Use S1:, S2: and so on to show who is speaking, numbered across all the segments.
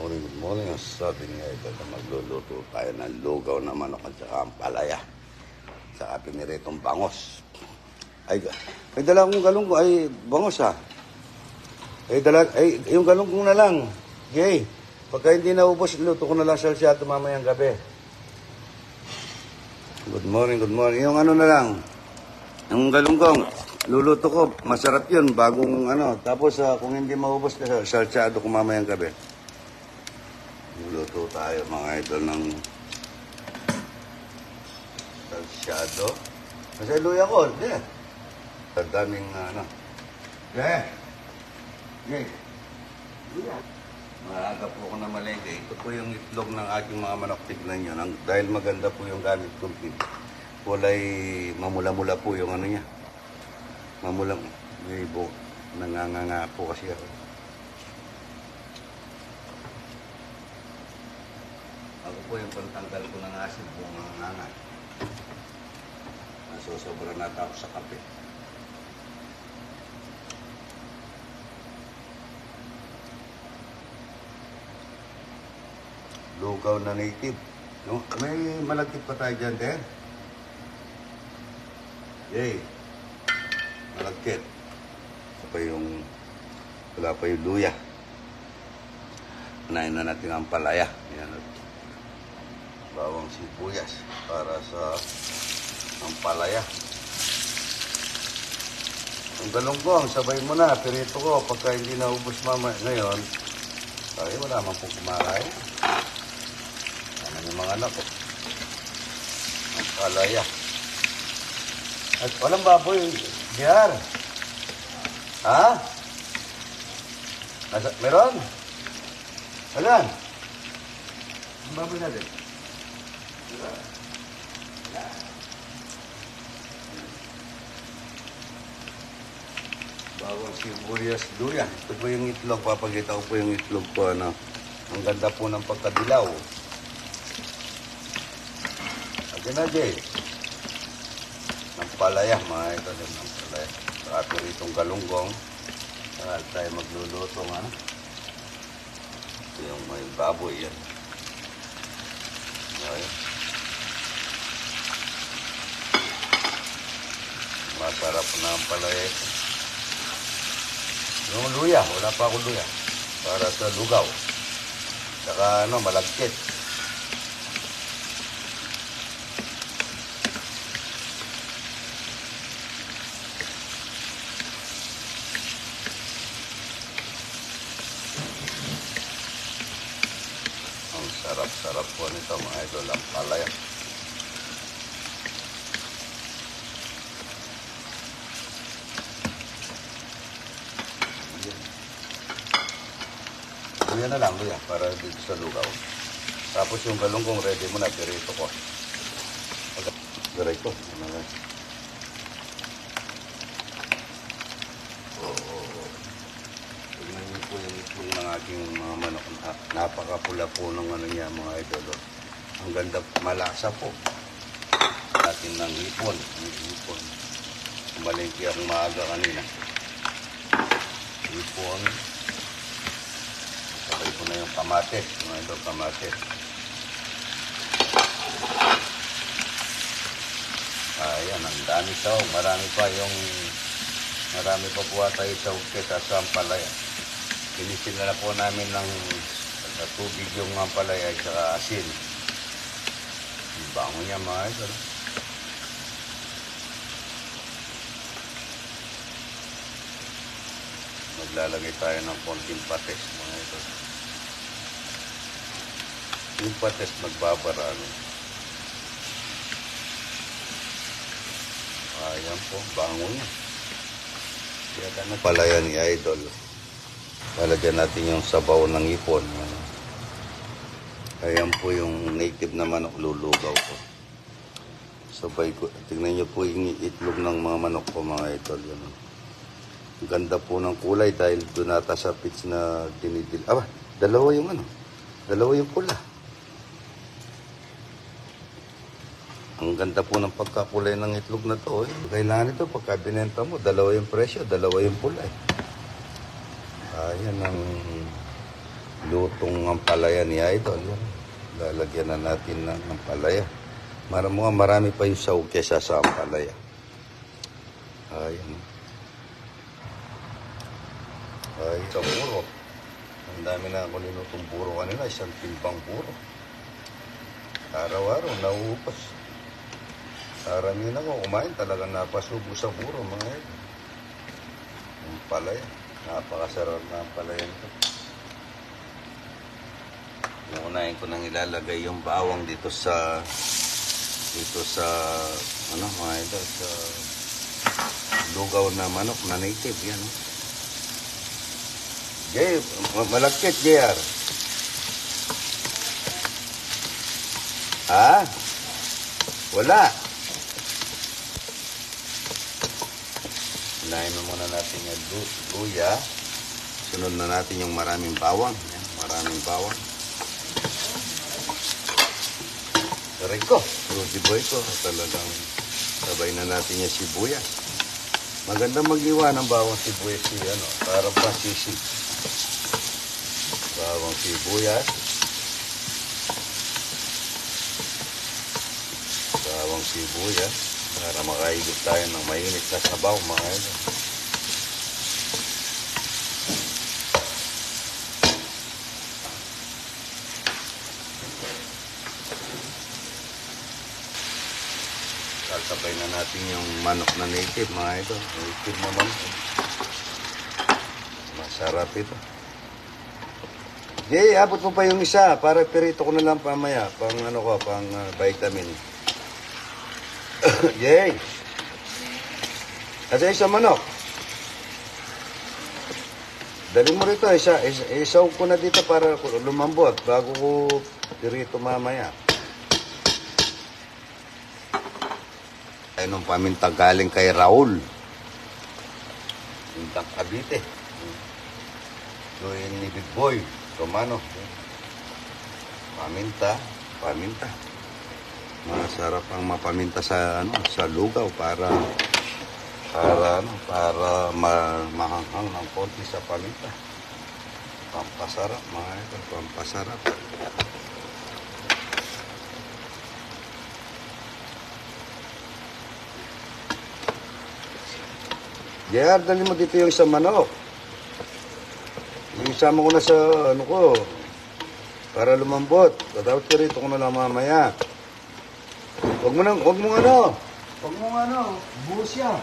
S1: morning, good morning. Ang sabi nga ito na magluluto tayo ng lugaw na manok at saka ang palaya. Saka piniritong bangos. Ay, ay dala kong galong ko. Ay, bangos ha. Ay, dala, ay, yung galong kong na lang. Yay. Pagka hindi naubos, luto ko na lang salsyato mamayang gabi. Good morning, good morning. Yung ano na lang. Yung galunggong, luluto ko, masarap yun, bagong ano. Tapos ah, kung hindi maubos, salsyado ko mamayang gabi. Luluto tayo mga idol ng salsyado. Kasi luya ko, hindi. Ang daming ano. Yeah. Yeah. Luya. Maaga po ako na malengke. Ito po yung itlog ng aking mga manok. Tignan nyo. Nang, dahil maganda po yung gamit kong feed. Kulay mamula-mula po yung ano niya. Mamulang. May bu nanganganga po kasi ako. Ako po yung pantanggal ko ng asin po mga nganga. Nasusobra na ako sa kape. Lugaw na native. No? May malagkit pa tayo dyan, Ter. Yay. Malagkit. Wala pa yung, wala pa yung luya. Unahin na natin ang palaya. Yan. Bawang sibuyas para sa ang palaya. Ang galunggong, sabay mo na. Pirito ko, pagka hindi naubos mama ngayon, ay wala man pong kumakain. Ano yung mga anak ko? Ang palaya. At walang baboy, Diar. Ha? Nasa, meron? Alan? Ang baboy natin? Bawang sibuyas, luya. Ito po yung itlog. Papagita ko po yung itlog ko. Ano. Ang ganda po ng pagkadilaw. Akin na, Jay. Ng palaya, mga ito din ng palaya. Saka po itong galunggong. Saka tayo magluluto, ano. Ito yung may baboy yan. Okay. Masarap na ang palaya. Yung luya, wala pa akong luya. Para sa lugaw. Saka ano, malagkit. Ang sarap-sarap po nito mga idol, ang palaya. Yan. Luya na lang, luya, para dito sa lugaw. Tapos yung galunggong ready mo na, pirito ko. Oo. Tingnan po yung itlog ng aking mga manok. Na- Napakapula po ng ano niya, mga idol. oh. Ang ganda, malasa po. Natin ng hipon. Hipon. Malingki akong maaga kanina. Hipon. Sabay ko na yung kamates. Mga ito, kamates. Ayan, ang dami sa Marami pa yung marami pa po ata yung sa kita sa ampalaya. Pinisin na, na po namin ng tubig yung ampalaya at saka asin. Ang bango niya mga no? Maglalagay tayo ng konting pates mga ito. Yung pates magbabara. No? Ayan po, bango niya. Kaya ka na ni Idol. Lalagyan natin yung sabaw ng ipon. Ayan po yung native na manok lulugaw ko. Sabay ko, tignan niyo po yung itlog ng mga manok ko mga idol. Ang ganda po ng kulay dahil doon nata sa pits na dinidil. Aba, dalawa yung ano. Dalawa yung pula. Ang ganda po ng pagkakulay ng itlog na to. Eh. Kailangan ito, pagka binenta mo, dalawa yung presyo, dalawa yung pula. Eh. Ayan ang lutong ang palaya ni Idol. Yan. Lalagyan na natin ng ng palaya. Marami, marami pa yung saw kesa sa palaya. Ayan. Ay, sa puro. Ang dami na ako ninutong puro kanina. Isang timbang puro. Araw-araw, nauupas. Karamihan ako, kumain talagang napasubo sa puro, mga ito. Yung palaya. Napakasarap na ang palaya nito. Uunahin ko nang ilalagay yung bawang dito sa dito sa ano mga idol sa lugaw na manok na native yan. oh. Jay, ma- malagkit JR. Ha? Wala. Unahin na muna natin yung lu- luya. Sunod na natin yung maraming bawang. Yan, maraming bawang. Ko, Rudy Boy ko. Talagang sabay na natin yung sibuyas. Maganda mag-iwa ng bawang sibuyas si ano, para pa sisig. Bawang sibuyas. Bawang sibuyas. Para makaigit tayo ng mainit na sabaw mga ito. Sasabay na natin yung manok na native mga ito. Native na. Masarap ito. Jay, abot mo pa yung isa para perito ko na lang pamaya. Pang ano ko, pang ah, vitamin. Jay! Kasi isa manok. Dali mo rito, isa, isa, isaw ko na dito para lumambot bago ko perito mamaya. Ay nung paminta galing kay Raul. Pintang Cavite. Doon ni Big Boy. Romano. Paminta. Paminta. Masarap ang mapaminta sa ano sa lugaw para para ano para ma, mahanghang ng konti sa paminta. Pampasarap mga ito, pampasarap. JR, dali mo dito yung isang manok. Yung isama ko na sa ano ko, para lumambot. Tatawag ko rito ko na lang mamaya. Huwag mo nang, huwag mo ano, huwag mo ano, buhos yan.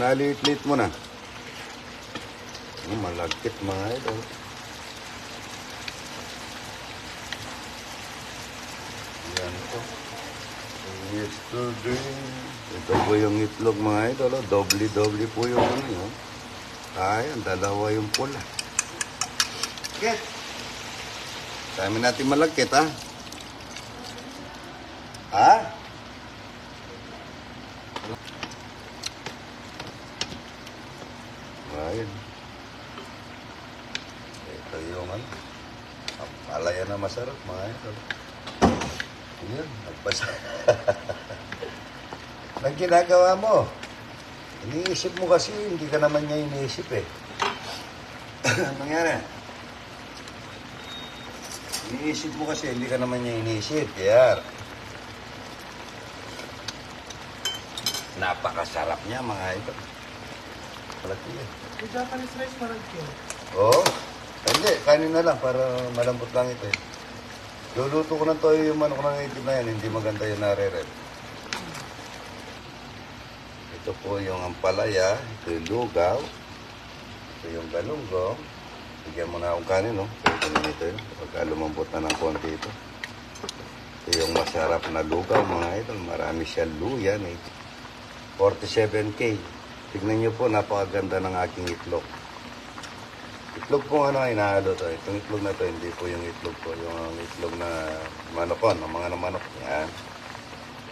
S1: Naliit-liit mo na. Ano, malagkit mga ito. Yan po. Yesterday. Ito po yung itlog mga ito. oh. Doble-doble po yung ano yun. Ayan, dalawa yung pula. Kit. Dami natin malagkit, ha? Ha? Ayan. Ito yung ano. Ang palaya na masarap, mga ito. Yun, nagpasa. Anong ginagawa mo? Iniisip mo kasi, hindi ka naman niya iniisip eh. Nangyari? Iniisip mo kasi, hindi ka naman niya iniisip. Kaya, napakasarap niya mga ito. Malaki eh.
S2: Yung Japanese rice parang yun.
S1: Oo. Hindi, kanin na lang para malambot lang ito eh. Luluto ko ng toyo yung manok ng itim na yan, hindi maganda yung nare-rep. Ito po yung ampalaya, ito yung lugaw, ito yung galunggong. Bigyan mo na akong kanin, no? Ito na ito yun, pagka lumambot na ng konti ito. Ito yung masarap na lugaw, mga idol. Marami siya luya, eh. 47K. Tignan niyo po, napakaganda ng aking itlog. Itlog po ano, inahalo to. Itong itlog na to, hindi po yung itlog po. Yung itlog na manokon, ng mga manok. Yan.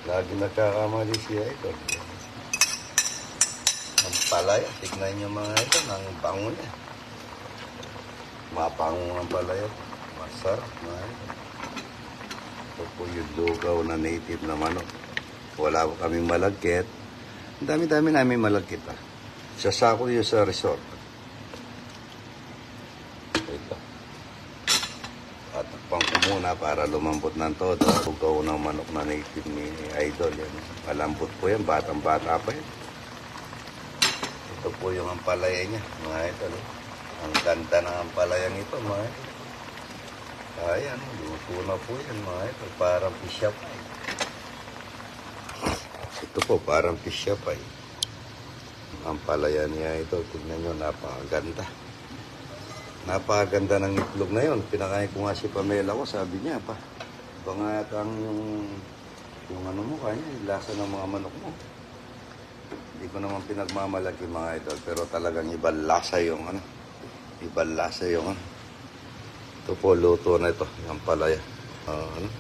S1: Lagi nagkakamali siya ito. Ang palaya, tignan niyo mga ito, ng bango niya. Mapango ang palaya. Masarap na ito. Ito po yung lugaw na native na manok. Wala po kaming malagkit. Dami-dami namin malagkit ah. Sa sako yun sa resort. Ito. muna para lumambot ng todo. Lugaw ng manok na native ni Idol. Yan. Malambot po yan. Batang-bata pa yan. Ito po yung ampalaya niya, mga idol. Ang ganda ng ampalayang ito, mga idol. Ayan, luto po yan, mga idol. Parang pisya pa eh. Ito po, parang pisya pa eh. Ang palaya niya ito, tignan nyo, napakaganda. Napakaganda ng itlog na yon. Pinakain ko nga si Pamela ko, sabi niya pa. Baka kang yung, yung ano mo kanya, lasa ng mga manok mo. Hindi ko naman pinagmamalaki mga idol, pero talagang ibang lasa yung ano. Ibang lasa yung ano. Ito po, luto na ito, yung palaya. Ah, ano?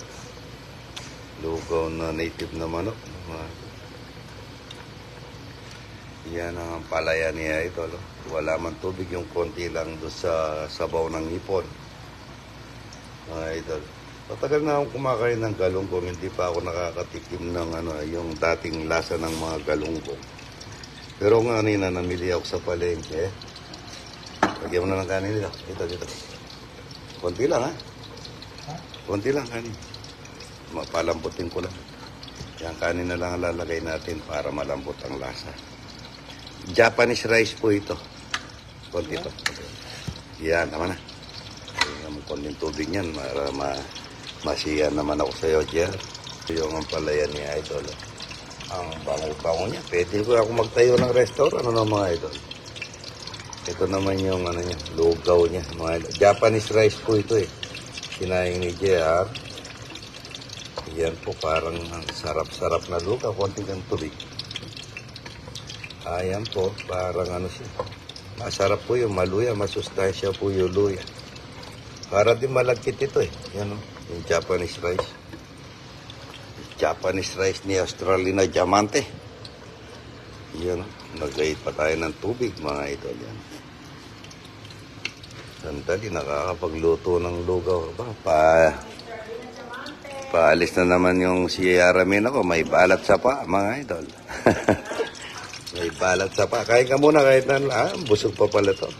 S1: Lugaw na native na manok. Mga yan ang palaya niya ito. No? Wala man tubig, yung konti lang doon sa sabaw ng ipon. Mga idol. Matagal na akong kumakain ng galunggong, hindi pa ako nakakatikim ng ano, yung dating lasa ng mga galunggong. Pero nga kanina, namili ako sa palengke. Lagyan mo na ng kanin dito. Dito, dito. Konti lang, ha? Konti lang kanin. Mapalambutin ko lang. Yan, kanin na lang ang lalagay natin para malambot ang lasa. Japanese rice po ito. Konti to. Yan, tama na. Tingnan mo konting tubig niyan para ma masiya naman ako sa iyo, Jer. Ito yung ang palaya ni Idol. Ang bango-bango niya. Pwede ko ako magtayo ng restaurant, ano mga Idol. Ito naman yung ano niya, lugaw niya. Mga idol. Japanese rice po ito eh. Kinain ni JR. Yan po parang ang sarap-sarap na lugaw. Konting ng tubig. Ayan po, parang ano siya. Masarap po yung maluya, masustansya po yung luya. Para din malagkit ito eh. Yan o, yung Japanese rice. Japanese rice ni Australina Diamante. Yan o, nagayit pa tayo ng tubig mga idol yan. Sandali, nakakapagluto ng lugaw. Ba, pa, paalis na naman yung si Aramin ako. May balat sa pa, mga idol. Balat sa pa. Kain ka muna kahit na, ah, busog pa pala to.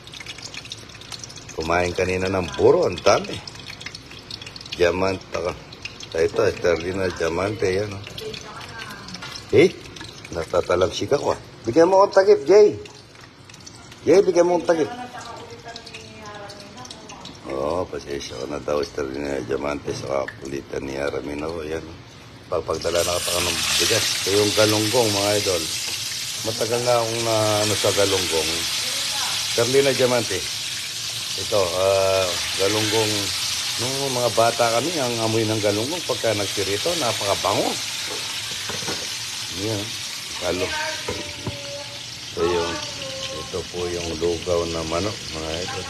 S1: Kumain kanina ng puro, ang dami. Diamante ka. Ito, Esterlina Diamante, yan. Oh. Eh, natatalagsi ka ko. ah. Bigyan mo akong takip, Jay. Jay, bigyan mo akong takip. Oo, oh, pasensya ko na daw Esterlina Diamante sa kapulitan ni Aramino. Yan. Pagpagdala na ka ng bigas. Ito yung galunggong, mga idol. Matagal na akong na, ano sa galunggong. Carlina Diamante. Ito, ah, galunggong. Nung mga bata kami, ang amoy ng galunggong pagka nagsirito, napakabango. Yan, galong. Ito yung, ito po yung lugaw na manok, mga idol.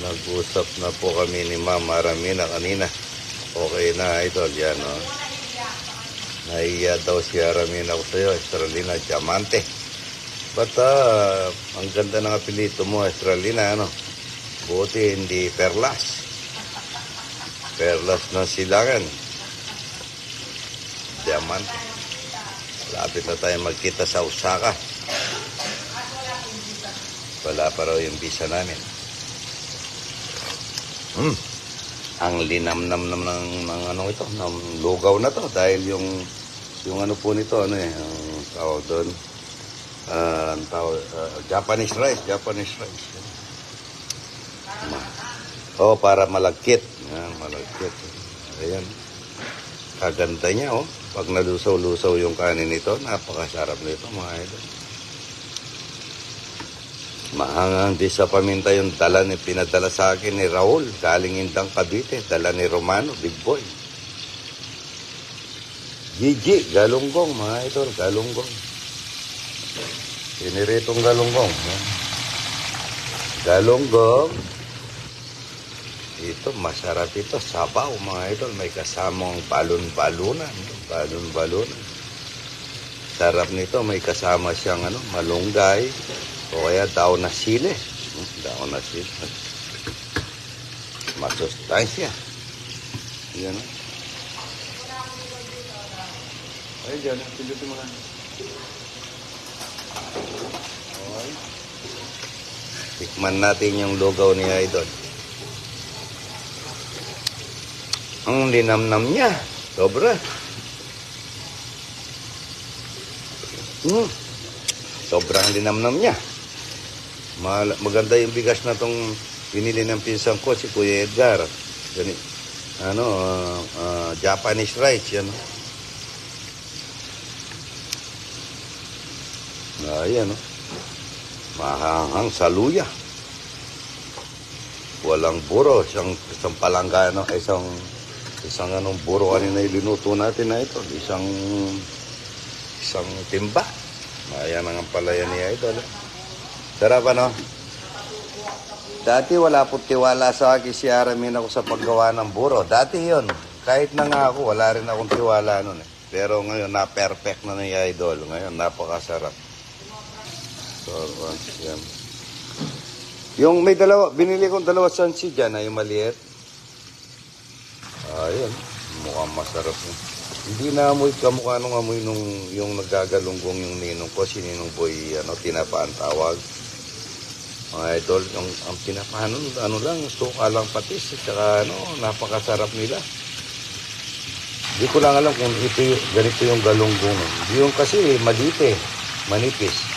S1: Nag-usap na po kami ni Ma'am Aramina kanina. Okay na, idol, yan, oh. Naiya daw si Aramina ko sa'yo, Estralina Diamante. Ba't ah, ang ganda ng apelito mo, Estralina, ano? Buti hindi Perlas. Perlas ng silangan. Diamante. Lapit na tayo magkita sa Osaka. Wala pa raw yung visa namin. Hmm. Ang linamnam nam ng, ng ano ito, ng lugaw na to dahil yung yung ano po nito ano eh, ang tawag doon ah, ang tawag, ah, Japanese rice, Japanese rice. Ma- Oh, para malagkit. Yan, malagkit. Ayan. Kaganda niya, oh. Pag nalusaw-lusaw yung kanin nito, napakasarap nito, mga idol. Mahangang di sa paminta yung dala ni pinadala sa akin ni Raul, galing Indang Cavite, dala ni Romano, big boy. Gigi, galunggong, mga idol, galunggong. Piniritong galunggong. Yan. Galunggong. Ito, masarap ito. Sabaw, mga idol. May kasamang balon-balunan. Balon-balunan. Sarap nito. May kasama siyang ano, malunggay. O kaya daw na sili. Daw na sili. Masustansya. Yan. oh. Ay, dyan. Pilutin mo lang. Okay. Tikman natin yung lugaw ni Idol. Ang linamnam niya. Sobra. Hmm. Sobrang linamnam niya. Mal- maganda yung bigas na tong binili ng pinsan ko, si Kuya Edgar. Gani, ano, ah, ah, Japanese rice, yan. Ayan, no? Mahanghang sa luya. Walang buro, isang, isang palangga, no? isang, isang anong buro kanina ilinuto natin na ito, isang, isang timba. Ayan ang palaya ni Idol. eh. Sarap ano? Dati wala po tiwala sa akin si Aramin ako sa paggawa ng buro. Dati yon Kahit na nga ako, wala rin akong tiwala nun eh. Pero ngayon, na-perfect na ni Idol. Ngayon, napakasarap. So, uh, yan. Yung may dalawa, binili kong dalawa sansi dyan na yung maliit. Ayun, mukhang masarap yun. Hindi na amoy kamukha nung amoy nung yung nagagalunggong yung ninong ko, si Ninong Boy, ano, tinapaan tawag. Mga idol, yung, ang tinapaan nun, ano lang, suka lang patis, at saka ano, napakasarap nila. Hindi ko lang alam kung ito yung, ganito yung galunggong. Yung kasi malite, manipis.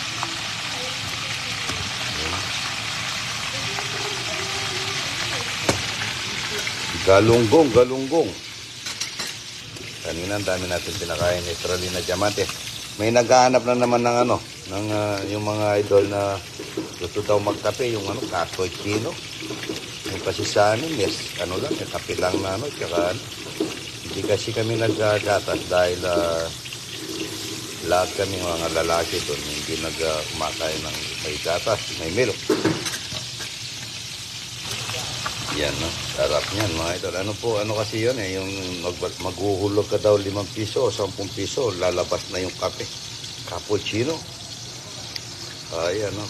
S1: Galunggong, galunggong. Kanina ang dami natin pinakain ni Tralina Diamante. May naghahanap na naman ng ano, ng ah, yung mga idol na gusto daw magkape, yung ano, kasoy chino. Yung kasi sa amin, yes, ano lang, yung kape lang na ano, tsaka ano. Hindi kasi kami naggagatas dahil ah, lahat kami mga lalaki doon, hindi nagkumakain ng may gatas, may milk. Yan, no? Sarap niyan, mga idol. Ano po, ano kasi yun eh, yung mag maghuhulog ka daw limang piso o sampung piso, lalabas na yung kape. Cappuccino. Ayan, no?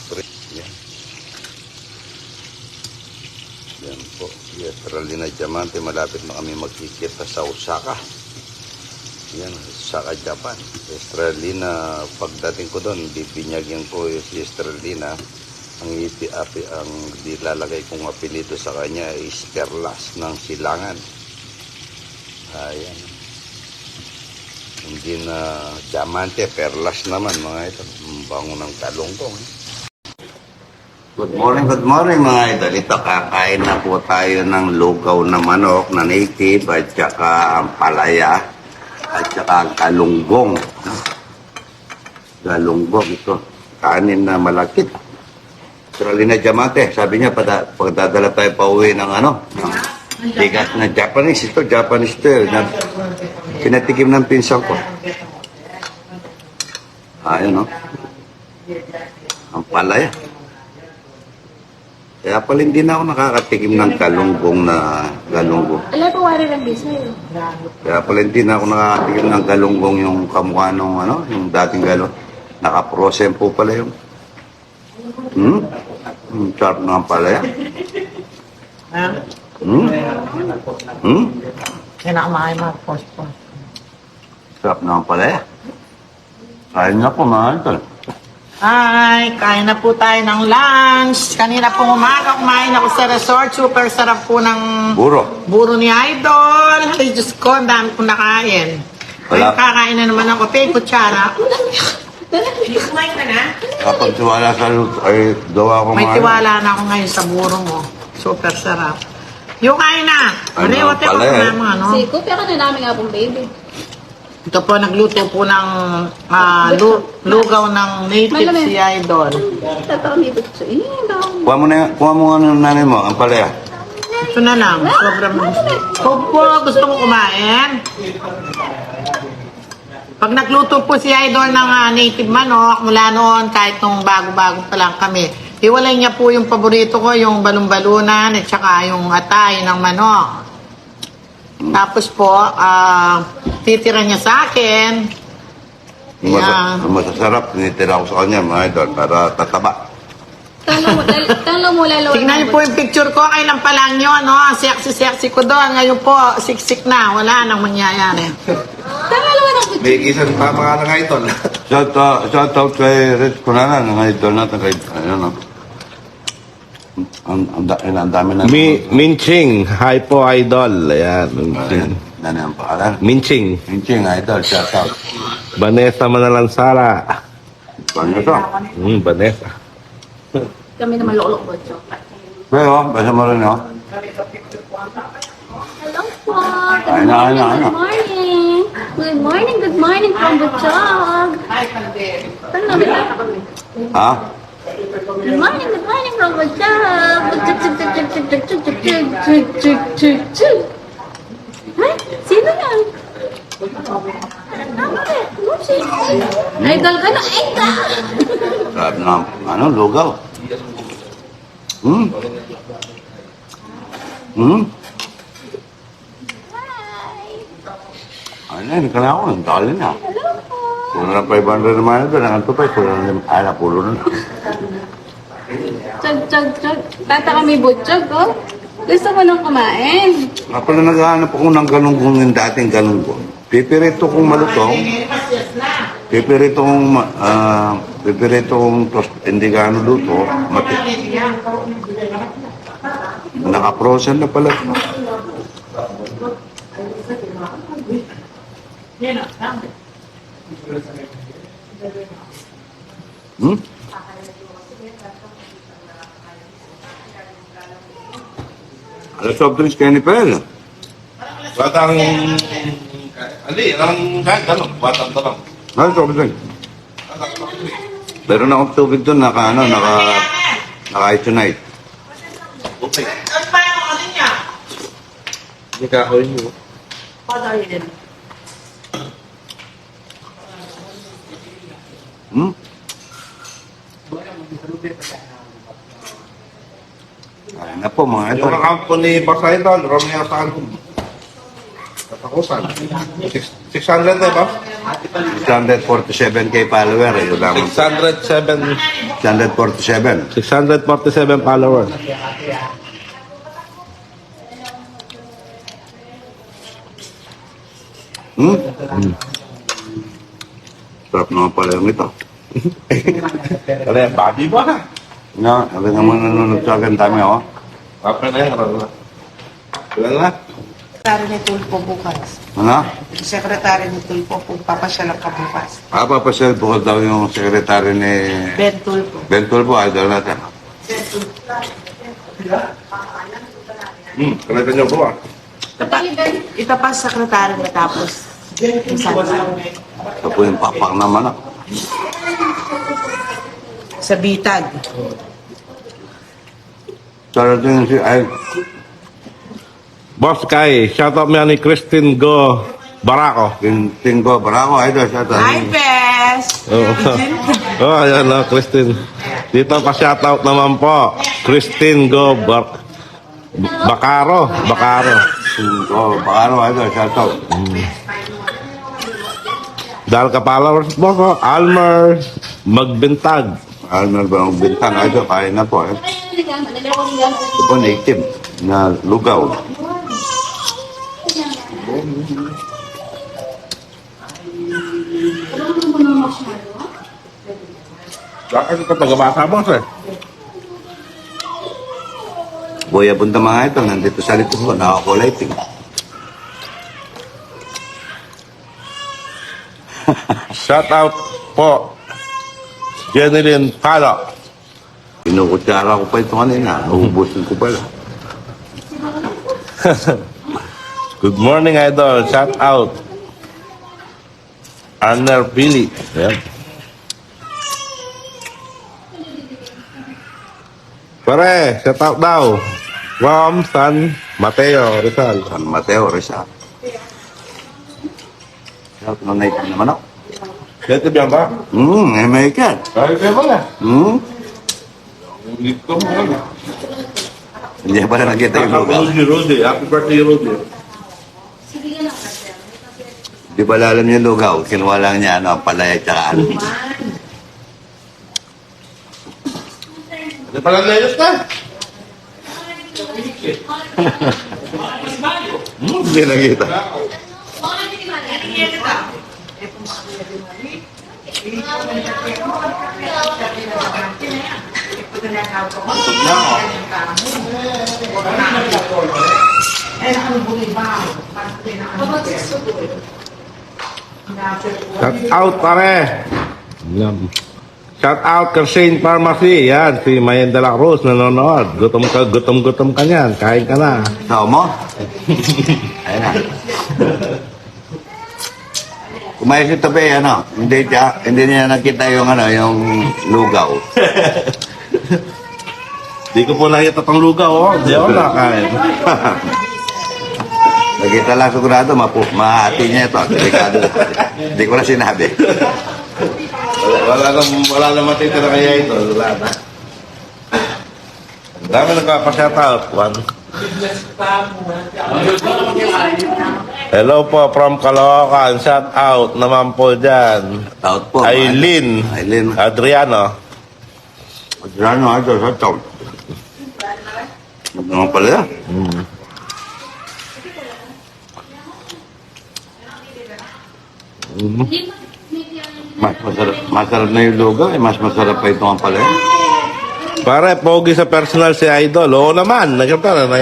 S1: Yan. Po. Yes, Carolina Diamante, malapit na kami magkikita sa Osaka. Yan, Osaka, Japan. Estrelina, pagdating ko doon, bibinyagin ko si Estrelina. Ang ipi api ang dilalagay kong apelido sa kanya is Perlas ng Silangan. Ayan. Hindi na diamante, perlas naman mga ito. Ang bango ng talongkong. Eh. Good morning, good morning mga idol. Ito kakain na po tayo ng lugaw na manok na native at saka ang palaya at saka ang galunggong. Galunggong ito. Kanin na malakit. Carolina Diamante, sabi niya pada, pagdadala tayo pa uwi ng ano, ng bigas na Japanese. Ito, Japanese ito. eh, Na, pinatikim ng pinsan ko. Ayun, no? Ang palaya. Kaya pala hindi na ako nakakatikim ng galunggong na galunggong.
S3: Alam po, wari ng bisay.
S1: Kaya pala hindi na ako nakakatikim ng galunggong yung kamukha nung ano, yung dating galong. Nakaprosen po pala yung. Hmm? Ang sarap ng palaya. Hmm? Hmm?
S2: Kaya na kumain mga post-post.
S1: Sarap ng palaya. Kain na po mga idol.
S2: Ay, kain na po tayo ng lunch. Kanina pong umaga kumain ako sa resort. Super sarap po ng
S1: Buro.
S2: buro ni Idol. Ay, Diyos ko, ang dami kong nakain.
S1: Wala.
S2: Ay, kakain na naman ako. Pay kutsara. Kumain ka na?
S1: Kapag tiwala sa luto, ay gawa ko
S2: May
S1: mga
S2: tiwala na ako ngayon sa buro mo. Super sarap. Yung kain na.
S1: Ano,
S2: Ano, ko
S1: pala eh.
S2: mo, ano?
S3: Si Kupi ako na namin nga pong baby.
S2: Ito po, nagluto po ng ah, lu- lugaw ng native
S3: Malamig.
S2: si Idol.
S3: Tatawa ni Butso. Daw.
S1: Kuha mo na, kuha mo nga ng nanay mo, ang palaya.
S2: Ito na lang, sobrang gusto. Opo, gusto mo kumain? Pag nagluto po si Idol ng ah, native manok, mula noon, kahit nung bago-bago pa lang kami, iwalay niya po yung paborito ko, yung balon-balunan at saka yung atay ng manok. Tapos po, ah, titira niya sa akin.
S1: Ang masa-
S2: Yeah.
S1: ang masasarap, tinitira ko sa kanya, mga idol, para tataba.
S3: Tanong mo, lal- tanong mo lalo.
S2: Tingnan niyo po yung picture ko, kailan pa lang yun, no? Sexy-sexy ko doon. Ngayon po, siksik na. Wala nang mangyayari.
S3: Mo ng Butso.
S1: May isang tama ka ng idol. shout out, shout out kay Red Kunanan, ng idol natin kay, ano, Ang, ang, da- ang dami na.
S4: Mi, Minching, hi po idol. Ayan, Minching.
S1: Ayan, yan ang pangalan.
S4: Minching.
S1: Minching, idol, shout out.
S4: Vanessa Manalansara.
S1: Ito?
S4: Hmm, Vanessa.
S3: Kami naman lolo butso.
S1: Pero, basta mo rin, oh.
S3: Hello po.
S1: Ay,
S3: Good
S1: na, ay,
S3: morning.
S1: na, ay, na.
S3: Good morning. Good morning. Good morning from Butchog. Saan namin na?
S1: Ha?
S3: Good morning, good morning, Robot Dog. Ay, sino yan? Idol ka na, Ay, idol!
S1: Grabe na, ano, lugaw. Hmm? Hmm? Hi! Ano, hindi ka ang dali na. Hello? Pulo na 500 naman ito, nakantupay, pulo na, ay, napulo na.
S3: Chug, chug, chug. Tata kami butchog, oh. Gusto mo nang kumain?
S1: Nga pala naghahanap ako ng galunggong yung dating galunggong. Pipirito kong malutong, pipirito kong, ma- ah, pipirito kong tos, hindi gaano luto, mati. Naka-frozen na pala. Hmm? Alas soft drinks kayo ni Pel.
S4: Batang... Ali, ang kahit ano, batang talong.
S1: Alas soft drinks. Meron na akong tubig doon, naka ano, naka, naka tonight.
S4: Okay.
S2: Ang paano ka rin niya?
S4: Hindi ka ako yun.
S2: Padayin.
S1: Hmm? Ay na po mga ito.
S4: Yung kakampo ni Pasayton, Romeo Santos. Katakusan. 600 na ba?
S1: 647k follower. Yun lang.
S4: 607.
S1: 647.
S4: 647 followers.
S1: Hmm? Sarap naman pala yung ito. અરે ભાભી પણ ના હવે તમને nagtsagan dami oh.
S4: Papre na yan, karala. Wala na.
S5: Sekretary ni Tulpo bukas.
S1: Ano?
S5: Sekretary ni Tulpo, papasyal ka bukas.
S1: Ah, papasyal bukod daw yung sekretary ni
S5: Ben Tulpo.
S1: Ben Tulfo, idol natin.
S4: Hmm, kalita niyo po ah.
S5: Itapas sekretary na tapos.
S1: Tapos yung papak naman ah
S5: sa bitag.
S1: Sarap din si ay,
S4: Boss Kai, shout out mo yan ni Christine Go Barako.
S1: Ting- Tingko, bravo, idol, siya to.
S5: Hi, Bes!
S4: Oo. oh, ayan na, Christine. Dito pa shout out naman po. Christine Go Bar Bakaro. Bakaro.
S1: Tingko, bravo, idol, siya to.
S4: Dahil ka followers mo ko, Almer Magbintag.
S1: Almer ba ang bintang, idol, kain na po. Eh. Ito po, native na lugaw.
S4: Bakit ka pagabasa mo, sir?
S1: Boya punta mga ito, nandito sa likod ko, nakakulay pink.
S4: Shout out po. Jeneline Palo.
S1: Kinukutsara ko pa ito kanina, uubusin ko pala.
S4: Good morning, idol. Shout out. Arner Pili. Ayan. Pare, shout out daw. From San Mateo, Rizal.
S1: San Mateo, Rizal. Shout na native naman ako.
S4: Dito biyan ba?
S1: Hmm, kat.
S4: Ay, kaya ba na?
S1: Hmm?
S4: Dito mo lang.
S1: Hindi pa na nakita yung lugaw.
S4: Rudy, Rudy. Happy birthday, Rudy.
S1: Di ba alam niya lugaw? Kinuha lang niya, ano, palaya tsaka ano.
S4: Ano pala layos?
S1: Hmm, hindi nakita.
S4: Shout out pare. Yum. Shout out Kersane Pharmacy. Yan, si Mayen de la Cruz nanonood. Gutom ka, gutom gutom ka niyan. Kain ka na.
S1: Tao mo? Ayun na. Kumain si Tabi, ano, hindi, siya, hindi niya nakita yung, ano, yung lugaw.
S4: Di ko po nakita tong lugaw, oh. Di ako nakain.
S1: Nakita lang sigurado, mapu, mahati niya ito. Delikado. Hindi ko na sinabi.
S4: wala na, wala na matitira kaya ito. Wala na. Ang Dami nagpapa-shoutout. One. Hello po from Caloocan. Shout out naman po dyan.
S1: Taot po.
S4: Aileen.
S1: Aileen.
S4: Adriano.
S1: Adriano, ito, sa taot. Ano naman pala yan? Mas masarap, masarap na yung lugaw, eh. mas masarap pa ito ang pala.
S4: Pare, pogi sa personal si Idol. Oo naman. Nagkita na. na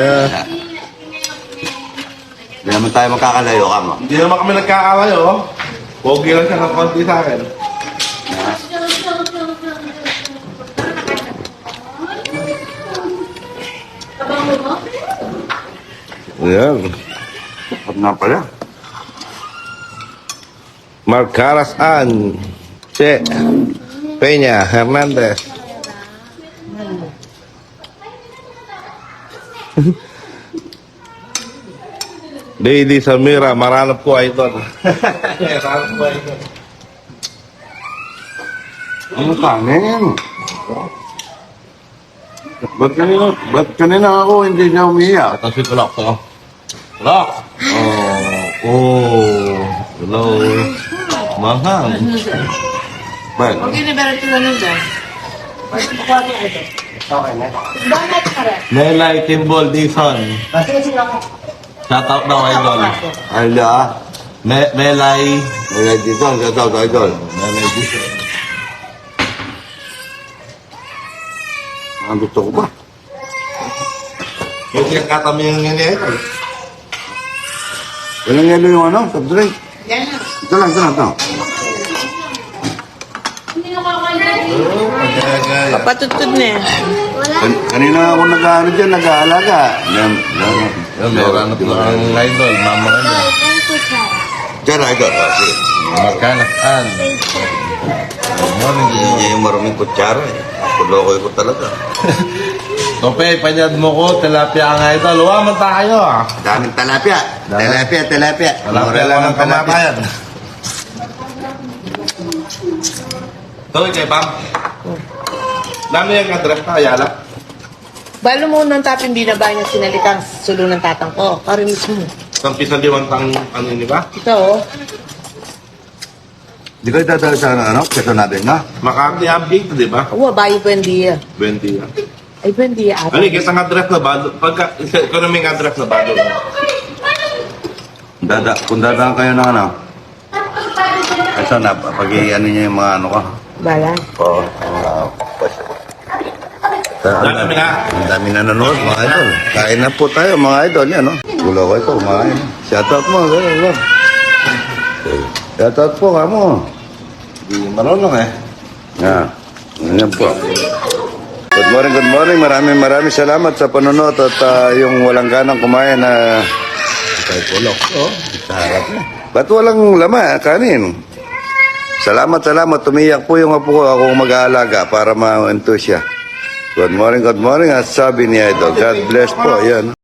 S1: Hindi naman tayo makakalayo ka mo.
S4: hindi naman kami nagkakalayo. Pogi lang siya ng konti sa akin. Yan.
S1: Masarap na pala.
S4: Mark Carasan. Che. Peña. Hernandez. Lady Samira, maranap ko idol. maranap ko idol.
S1: Ano kanin? Ba't kanina, ba't kanina ako hindi siya umiyak?
S4: Ito si Kulok to. Kulok! Oh, oh. Hello. Mahal.
S1: Ba't?
S4: Nela Timbol Dison. Shout out daw idol.
S1: Ala,
S4: Me Melay.
S1: wala dito, sa tao, idol.
S4: Melay Dison.
S1: Ang gusto ko ba?
S4: Yung kami yung idol.
S1: Walang yelo yung ano, soft drink. Ito lang, ito lang, ito.
S5: Papatutod na eh.
S1: Kan- kanina ako nag-ano dyan, nag-aalaga. Yan, yan.
S4: Yung meron na ang idol. Mama ka niya.
S1: Diyan, idol. Oh, sige.
S4: Magkanakan. Good morning.
S1: Hindi niya yung maruming kutsara eh. Kulokoy ko talaga.
S4: Tope, panyad mo ko. Tilapia ang idol. Huwag man tayo ah.
S1: Daming talapia.
S4: Dami.
S1: Talapia, talapia.
S4: Tilapia
S1: Mura
S4: lang ang
S1: talapia.
S4: Tuloy kay Pam. Dami yung address na Ayala.
S5: Balo mo nang tapin di na ba niya sinalikang sulo ng tatang ko. Pare mismo.
S4: Isang pisang liwantang ano yun, di ba?
S5: Ito oh.
S1: Di ko itatawa sa ano, keso natin, no?
S4: Makati update, di ba?
S5: Uwa, bayo Buendia.
S4: 20 yan.
S5: Ay, Buendia ata.
S4: Ano yung isang address na balo? Pagka, isa, economic address na balo.
S1: Dada, kung dadaan kayo ng ano, keso na, pag ano niya yung mga ano ko.
S5: Bala.
S1: Oo. Uh,
S4: Dami na.
S1: Ang dami na nanonood, mga idol. Kain na po tayo, mga idol. Yan, no? Kulokoy ko, kumain. Shoutout mo, gano'n, gano'n. Shoutout po, kamo.
S4: Hindi marunong eh.
S1: Yan. Yan po. Good morning, good morning. Maraming maraming salamat sa panonood at ah, yung walang ganang kumain na
S4: Kay Pulok. Oh.
S1: sa harap niya. Ba't walang lama, kanin? Salamat, salamat. Tumiyak po yung apo ko ako mag-aalaga para ma-enthuse siya. Good morning, good morning. At sabi ni Idol, God bless po. Yan.